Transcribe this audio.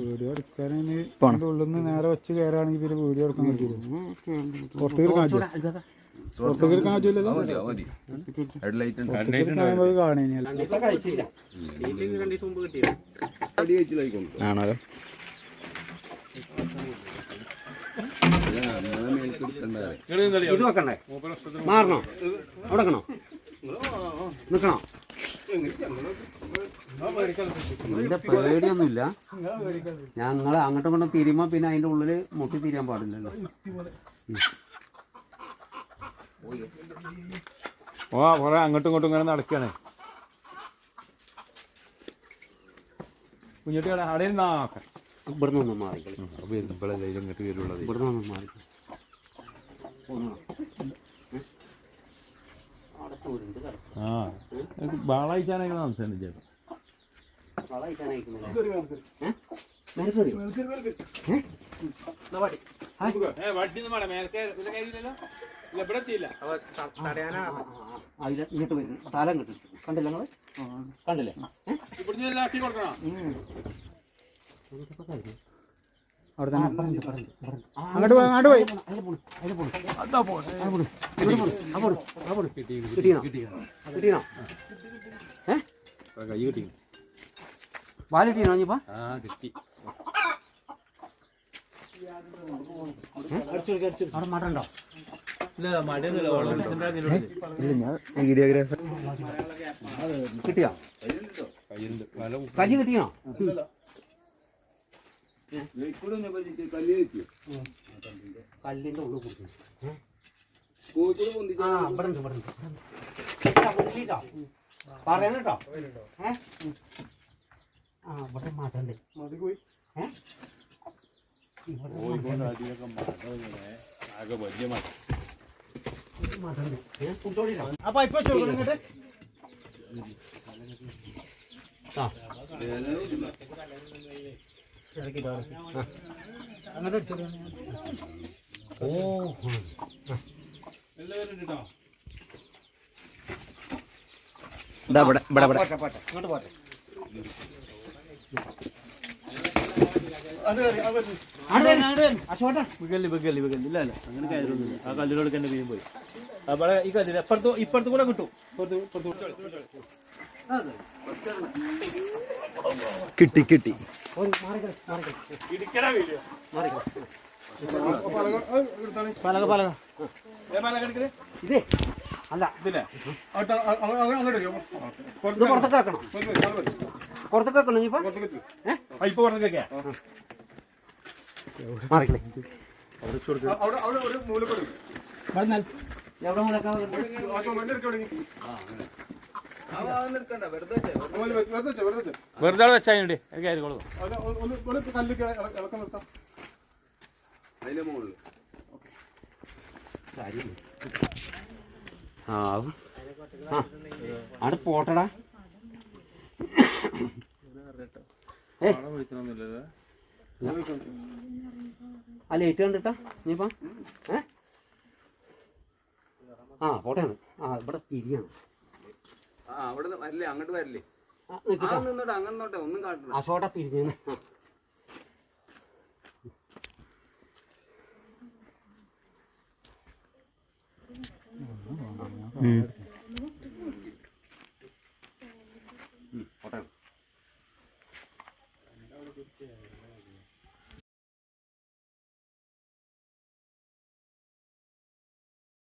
Video എടുക്കാനാണ് ഇതിന്റെ ഉള്ളിൽ നിന്ന് നേരെ വെച്ച് കയറാണെങ്കിൽ പിന്നെ വീഡിയോ എടുക്കാൻ പറ്റില്ല പുറത്തേക്ക് പുറത്തേക്ക് ഇത് വെക്കണ്ടേ? മാറണോ? അവിടെ നിക്കണോ? ഇതിന്റെ പേടിയൊന്നുമില്ല. ഞങ്ങൾ അങ്ങോട്ടും ഇങ്ങോട്ടും തിരിയുമ്പോ പിന്നെ അതിന്റെ ഉള്ളിൽ മുട്ടി തിരിയാൻ പാടില്ലല്ലോ. ഓ കുറെ അങ്ങോട്ടും ഇങ്ങോട്ടും ഇങ്ങനെ നടക്കാണ്. കുഞ്ഞുട്ടി അവിടെ അവിടെ ഇരുന്നാക്കാം ഇവിടുന്ന് ഒന്ന് മാറിക്കളി വരുമ്പോഴല്ലേ ഇങ്ങോട്ട് വരുള്ളത്. ഇവിടുന്ന് ഒന്ന് മാറിക്കളി അവിടെ ചൂരുണ്ട് കിടക്കും ആ ഇങ്ങോട്ട് വരും. തല കിട്ടും. കണ്ടില്ല നിങ്ങൾ? കണ്ടില്ലേ? അവിടെ അങ്ങോട്ട് പോയി അങ്ങോട്ട് പോയി? ഏ? കൈ വാൽ കിട്ടീനോ ഇനിയിപ്പോ? ആ കിട്ടി. അവിടെ മടണ്ടോ? ഇല്ല ഞാൻ വീഡിയോഗ്രാഫർ. കിട്ടിയോ? കിട്ടിയോ? കല്ലിന്റെ ഉള്ളിൽ പൊന്തിച്ചു ആ ഇവിടെ ഉണ്ട് ഇവിടെ ഉണ്ട് ഇതാ, കുടിച്ചിട്ടോ? പറയണം കേട്ടോ ഏ? ആ ഇവിടെ? കുടിച്ചോളിട്ടോ? അപ്പൊ ഇപ്പൊ ഇങ്ങോട്ട്. അടിച്ചോ അങ്ങോട്ട് അടിച്ചോളൂ ഓ ഇവിടെ ഇവിടെ. ഇവിടെ ഇങ്ങോട്ട് പോട്ടെ. ഇല്ല ഇല്ല. അങ്ങനെ കയറൊന്നുമില്ല. ആ കല്ലിലോട് തന്നെ വീഴും പോയി. അവിടെ ഈ കല്ലിൽ അപ്പുറത്ത് ഇപ്പുറത്ത് കൂടെ കിട്ടും. കിട്ടി കിട്ടി. പലക പലക. ഇതേ. അല്ല. ഇതില്ലേ ഇത് പുറത്തൊക്കെ പുറത്തൊക്കെ വെക്കണോ ഇനിയിപ്പോ ആ ഇപ്പൊ. എവിടെ മുടക്കാൻ വെറുതെ അവിടെ വെച്ചാൽ എനിക്ക് ആ അവിടെ പോട്ടടാ. ആ ലൈറ്റ് കണ്ടിട്ടാ? ഇനിയിപ്പോ? ഏ? ആ പോട്ടെയാണ്. ആ ഇവിടെ തിരിയാണ് അവിടെ വരില്ലേ? അങ്ങോട്ട് വരില്ലേ? നിന്നോട്ടെ അങ്ങനെ ഒന്നും കാട്ടില്ല അശോട്ട തിരിഞ്ഞു Yeah.